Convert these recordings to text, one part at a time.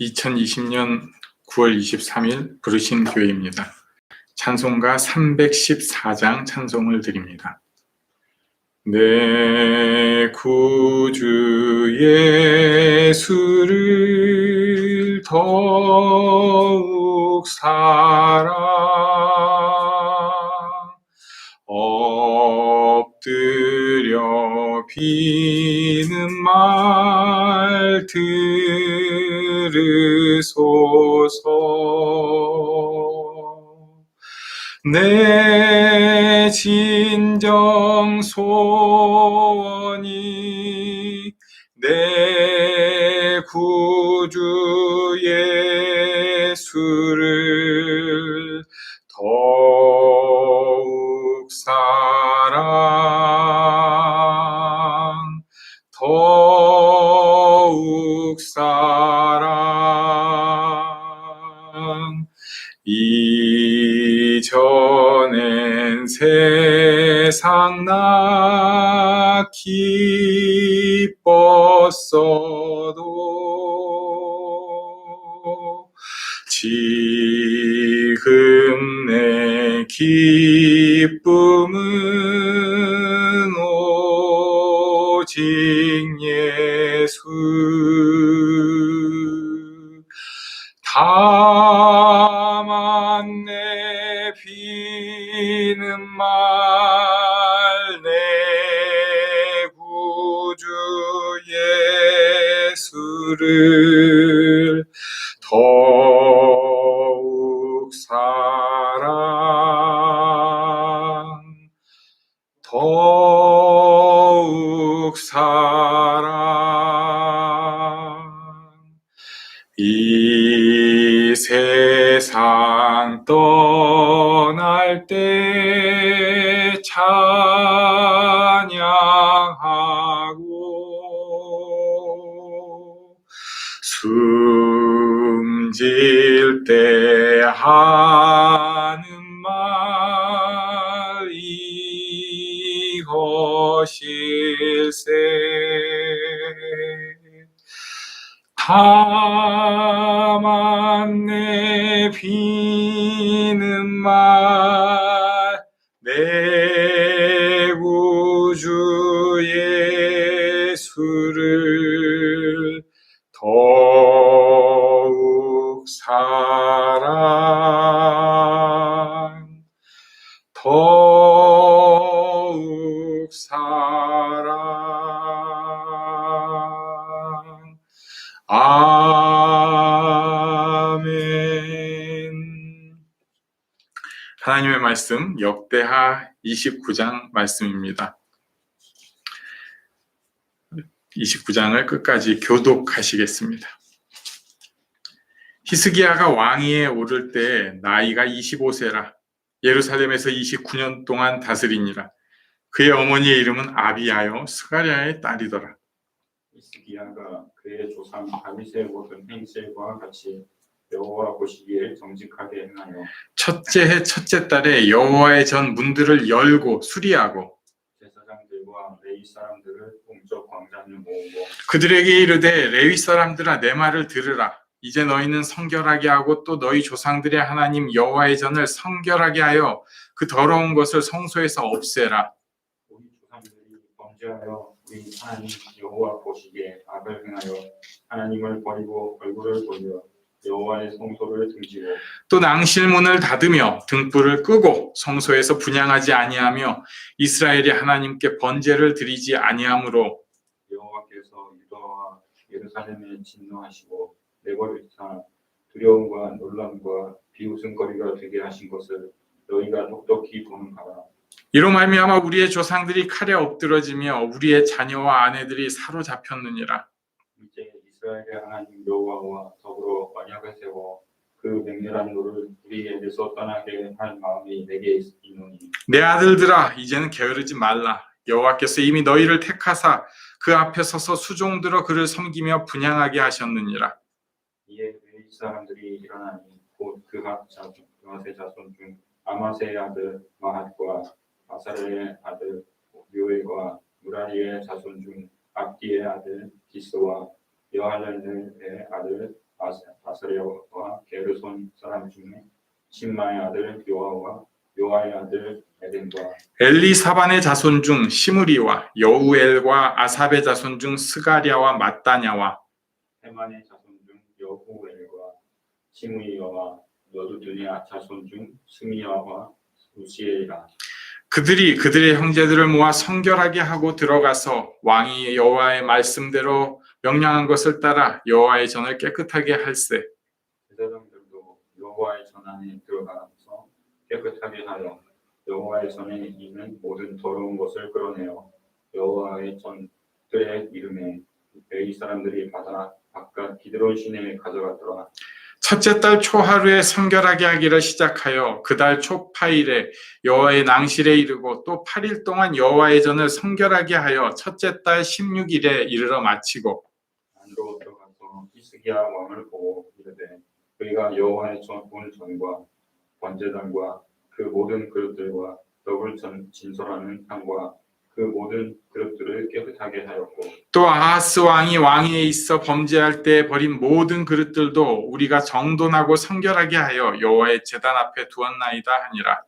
2020년 9월 23일 부르신 교회입니다. 찬송가 314장 찬송을 드립니다. 내 구주 예수를 더욱 사랑 엎드려 비 들으소서. 내 진정 소원이 내 구주 예수 상나 기뻤어도 지금 내 기쁨은 오직 예수. 다만 내 비는 말 예수를 더욱 사랑 더욱 사랑. 이 세상 떠날 때 숨질 때 하는 말 이것일세. 다만 내 비는 말, 사랑. 아멘. 하나님의 말씀 역대하 29장 말씀입니다. 29장을 끝까지 교독하시겠습니다. 히스기야가 왕위에 오를 때 나이가 25세라 예루살렘에서 29년 동안 다스리니라. 그의 어머니의 이름은 아비야요 스가랴의 딸이더라. 히스기야가 그의 조상 다윗의 모든 행실과 같이 여호와 보시기에 정직하게 행하여 첫째 해 첫째 달에 여호와의 전 문들을 열고 수리하고 제사장들과 레위 사람들을 동쪽 광장에 모으고 그들에게 이르되 레위 사람들아 내 말을 들으라 이제 너희는 성결하게 하고 또 너희 조상들의 하나님 여호와의 전을 성결하게 하여 그 더러운 것을 성소에서 없애라 범죄하여 우리 하나님 여호와 보시기에 악을 행하여 하나님을 버리고 얼굴을 돌려 여호와의 성소를 등지고 또 낭실문을 닫으며 등불을 끄고 성소에서 분양하지 아니하며 이스라엘이 하나님께 번제를 드리지 아니하므로 여호와께서 유다와 예루살렘에 진노하시고 내버리사 두려움과 놀람과 비웃음거리가 되게 하신 것을 너희가 똑똑히 보는 바라 이로 말미암아 우리의 조상들이 칼에 엎드러지며 우리의 자녀와 아내들이 사로잡혔느니라. 이제 이스라엘의 하나님 여호와와 더불어 언약을 세워 그 맹렬한 노를 우리에게서 떠나게 할 마음이 내게 있노니. 내 아들들아 이제는 게으르지 말라. 여호와께서 이미 너희를 택하사 그 앞에 서서 수종들어 그를 섬기며 분양하게 하셨느니라. 이에 레위 사람들이 일어나니 곧 그학 자손 그핫의 자손 중 아마세의 아들 마핫과 아사르의 아들 묘엘과 무라리의 자손 중 압디의 아들 기스와 여할렐의 아들 아스레와 게르손 사람 중에 신마의 아들 요아와 요아의 아들 에덴과 엘리사반의 자손 중 시므리와 여우엘과 아삽의 자손 중 스가랴와 마따냐와 헤만의 자손 중 여후엘과 시므이와 여두두냐 자손 중 스미야와 우시엘이라. 그들이 그들의 형제들을 모아 성결하게 하고 들어가서 왕이 여호와의 말씀대로 명령한 것을 따라 여호와의 전을 깨끗하게 할세. 제사장들도 여호와의 전 안에 들어가서 깨끗하게 하여 여호와의 전에 있는 모든 더러운 것을 끌어내어 여호와의 전들의 이름에 베이 사람들이 받아 바깥 기드론 시내에 가져갔더라 첫째 달 초하루에 성결하게 하기를 시작하여 그 달 초파일에 여호와의 낭실에 이르고 또 8일 동안 여호와의 전을 성결하게 하여 첫째 달 16일에 이르러 마치고 안으로 들어가서 히스기야 왕을 보고 이르되 그이가 여호와의 전, 온 전과 번제단과 그 모든 그릇들과 전 진설하는 향과 그 모든 그릇들을 깨끗하게 하였고 또 아하스 왕이 왕위에 있어 범죄할 때 버린 모든 그릇들도 우리가 정돈하고 성결하게 하여 여호와의 제단 앞에 두었나이다 하니라.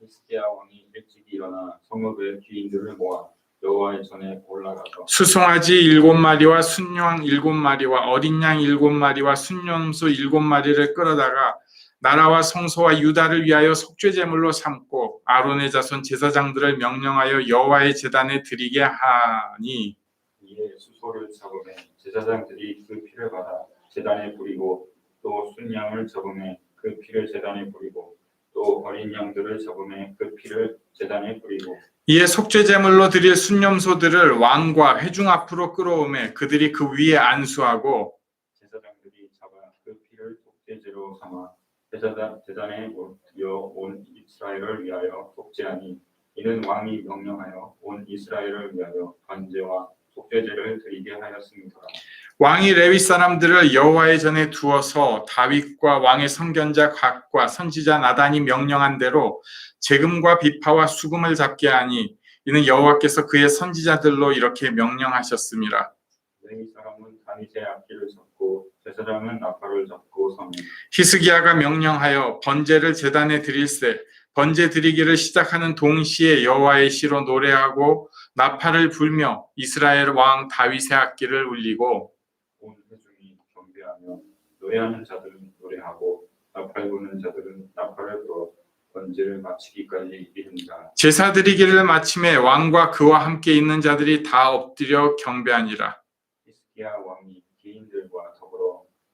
히스기야 왕이 일찍 일어나 성읍의 귀인들을 모아 여호와의 전에 올라가서 수송아지 일곱 마리와 순양 일곱 마리와 어린 양 일곱 마리와 순염소 일곱 마리를 끌어다가 나라와 성소와 유다를 위하여 속죄 제물로 삼고 아론의 자손 제사장들을 명령하여 여호와의 제단에 드리게 하니 이에 수소를 잡음에 제사장들이 그 피를 받아 제단에 부리고 또 순양을 잡음에 그 피를 제단에 부리고 또 어린 양들을 잡음에 그 피를 제단에 부리고 이에 속죄 제물로 드릴 순염소들을 왕과 회중 앞으로 끌어오매 그들이 그 위에 안수하고 제사장들이 잡아 그 피를 속죄제로 삼아 제사장 제단에 온 이스라엘을 위하여 속죄하니 이는 왕이 명령하여 온 이스라엘을 위하여 번제와 속죄제를 드리게 하였습니다. 왕이 레위 사람들을 여호와의 전에 두어서 다윗과 왕의 선견자 각과 선지자 나단이 명령한 대로 재금과 비파와 수금을 잡게 하니 이는 여호와께서 그의 선지자들로 이렇게 명령하셨습니다. 레위 사람은 다윗의 악기를 잡고 제사장은 나팔을 잡고 서며 히스기야가 명령하여 번제를 제단에 드릴세 번제 드리기를 시작하는 동시에 여호와의 시로 노래하고 나팔을 불며 이스라엘 왕 다윗의 악기를 울리고 온 회중이 경배하며 노래하는 자들은 노래하고 나팔 부는 자들은 나팔을 불어 번제를 마치기까지 이른다. 제사 드리기를 마침에 왕과 그와 함께 있는 자들이 다 엎드려 경배하니라 히스기야 왕이 기인들과 더불어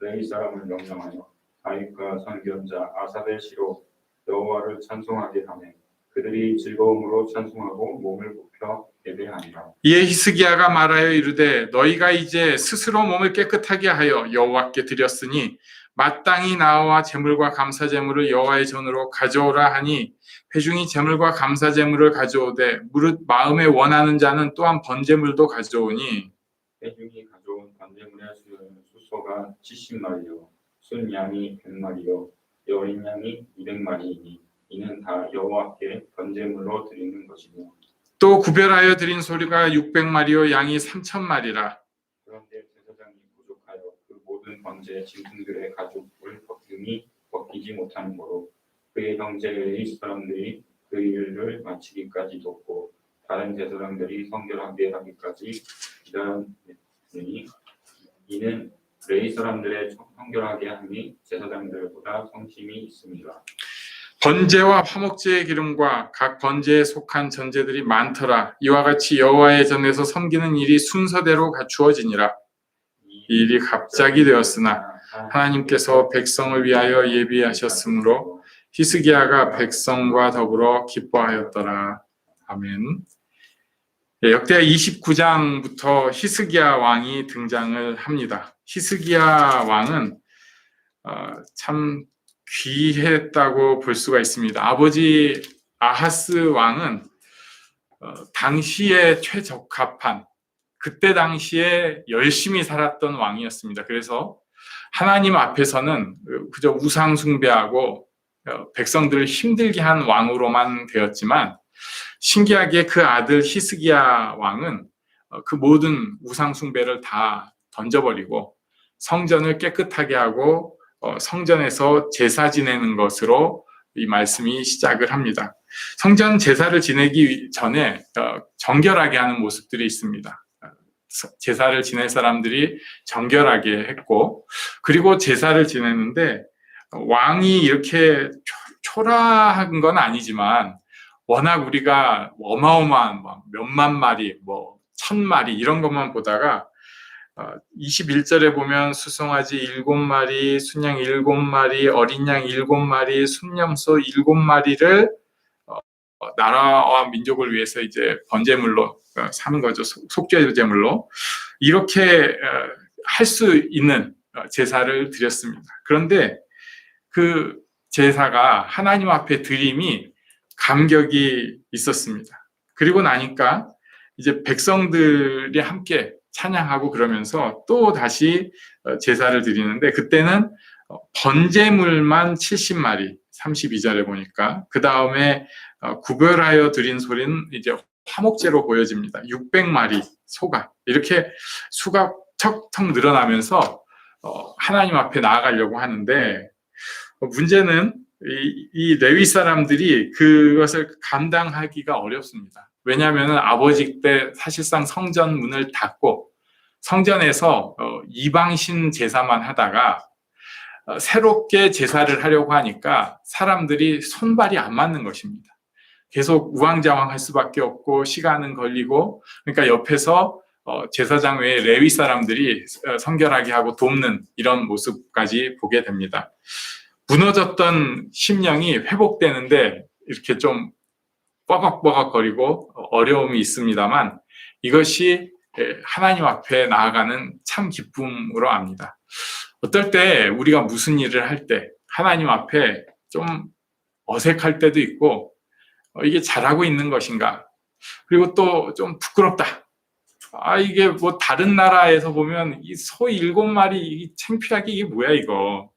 레위 사람을 명령하여 다윗과 선견자 아사벨 시로 여호와를 찬송하게 하매 그들이 즐거움으로 찬송하고 몸을 굽혀 예배하니라. 이에 히스기야가 말하여 이르되 너희가 이제 스스로 몸을 깨끗하게 하여 여호와께 드렸으니 마땅히 나와 제물과 감사 제물을 여호와의 전으로 가져오라 하니 회중이 제물과 감사 제물을 가져오되 무릇 마음에 원하는 자는 또한 번제물도 가져오니 회중이 가져온 번제물의 수는 수 소가 70마리요 순 양이 100마리요 여린 양이 200마리이니 이는 다 여호와께 번제물로 드리는 것이며. 또 구별하여 드린 소리가 600마리요 양이 3천마리라. 그런데 제사장이 부족하여 그 모든 번제 짐승들의 가죽을 벗김이 벗기지 못하는 거로 그의 형제 레위 사람들이 그 일을 마치기까지 돕고 다른 제사장들이 성결하게 하기까지 기다렸으니 이는 레위 사람들의 성결하게 함이 제사장들보다 성심이 있습니다. 번제와 화목제의 기름과 각 번제에 속한 전제들이 많더라 이와 같이 여호와의 전에서 섬기는 일이 순서대로 갖추어지니라 이 일이 갑자기 되었으나 하나님께서 백성을 위하여 예비하셨으므로 히스기야가 백성과 더불어 기뻐하였더라. 아멘. 예, 역대 29장부터 히스기야 왕이 등장을 합니다. 히스기야 왕은 어, 참 귀했다고 볼 수가 있습니다. 아버지 아하스 왕은 어, 당시에 최적합한 그때 당시에 열심히 살았던 왕이었습니다. 그래서 하나님 앞에서는 그저 우상 숭배하고 어, 백성들을 힘들게 한 왕으로만 되었지만 신기하게 그 아들 히스기야 왕은 어, 그 모든 우상 숭배를 다 던져버리고 성전을 깨끗하게 하고 어, 성전에서 제사 지내는 것으로 이 말씀이 시작을 합니다. 성전 제사를 지내기 전에 어, 정결하게 하는 모습들이 있습니다. 제사를 지낼 사람들이 정결하게 했고 그리고 제사를 지내는데 어, 왕이 이렇게 초- 초라한 건 아니지만 워낙 우리가 어마어마한 뭐 몇만 마리, 뭐 천 마리 이런 것만 보다가 21절에 보면 수송아지 일곱 마리, 순양 일곱 마리, 어린 양 일곱 마리, 순념소 일곱 마리를 어, 어, 나라와 민족을 위해서 이제 번제물로 어, 사는 거죠. 속- 속죄제물로 이렇게 할 수 있는 어, 제사를 드렸습니다. 그런데 그 제사가 하나님 앞에 드림이 감격이 있었습니다. 그리고 나니까 이제 백성들이 함께 찬양하고 그러면서 또 다시 어, 제사를 드리는데 그때는 어, 번제물만 70마리 32절에 보니까 그 다음에 구별하여 드린 소리는 이제 화목제로 보여집니다. 600마리 소가 이렇게 수가 척척 늘어나면서 어, 하나님 앞에 나아가려고 하는데 어, 문제는 이, 이 레위 사람들이 그것을 감당하기가 어렵습니다. 왜냐하면 아버지 때 사실상 성전 문을 닫고 성전에서 어, 이방신 제사만 하다가 어, 새롭게 제사를 하려고 하니까 사람들이 손발이 안 맞는 것입니다. 계속 우왕좌왕 할 수밖에 없고 시간은 걸리고 그러니까 옆에서 어, 제사장 외에 레위 사람들이 어, 성결하게 하고 돕는 이런 모습까지 보게 됩니다. 무너졌던 심령이 회복되는데 이렇게 좀 뻐걱뻐걱거리고 어려움이 있습니다만 이것이 예, 하나님 앞에 나아가는 참 기쁨으로 압니다. 어떨 때 우리가 무슨 일을 할 때 하나님 앞에 좀 어색할 때도 있고 어, 이게 잘하고 있는 것인가 그리고 또 좀 부끄럽다. 아 이게 뭐 다른 나라에서 보면 이 소 일곱 마리 이 창피하게 이게 뭐야 이거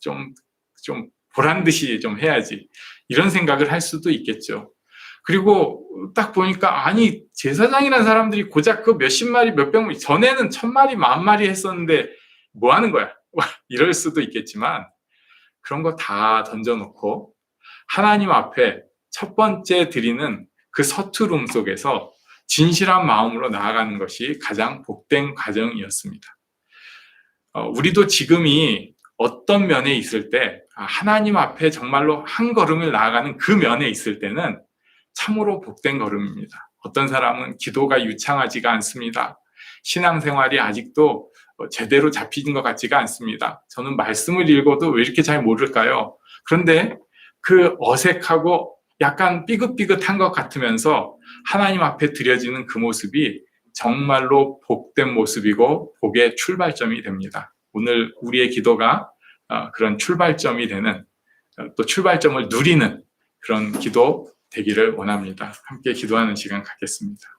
좀좀 보란 듯이 좀 해야지 이런 생각을 할 수도 있겠죠. 그리고 딱 보니까 아니 제사장이라는 사람들이 고작 그 몇십 마리 몇백 마리 전에는 천 마리 만 마리 했었는데 뭐 하는 거야 이럴 수도 있겠지만 그런 거 다 던져놓고 하나님 앞에 첫 번째 드리는 그 서투름 속에서 진실한 마음으로 나아가는 것이 가장 복된 과정이었습니다. 어, 우리도 지금이 어떤 면에 있을 때 아, 하나님 앞에 정말로 한 걸음을 나아가는 그 면에 있을 때는 참으로 복된 걸음입니다. 어떤 사람은 기도가 유창하지가 않습니다. 신앙생활이 아직도 어, 제대로 잡히는 것 같지가 않습니다. 저는 말씀을 읽어도 왜 이렇게 잘 모를까요? 그런데 그 어색하고 약간 삐긋삐긋한 것 같으면서 하나님 앞에 드려지는 그 모습이 정말로 복된 모습이고 복의 출발점이 됩니다. 오늘 우리의 기도가 어, 그런 출발점이 되는 어, 또 출발점을 누리는 그런 기도 되기를 원합니다. 함께 기도하는 시간 갖겠습니다.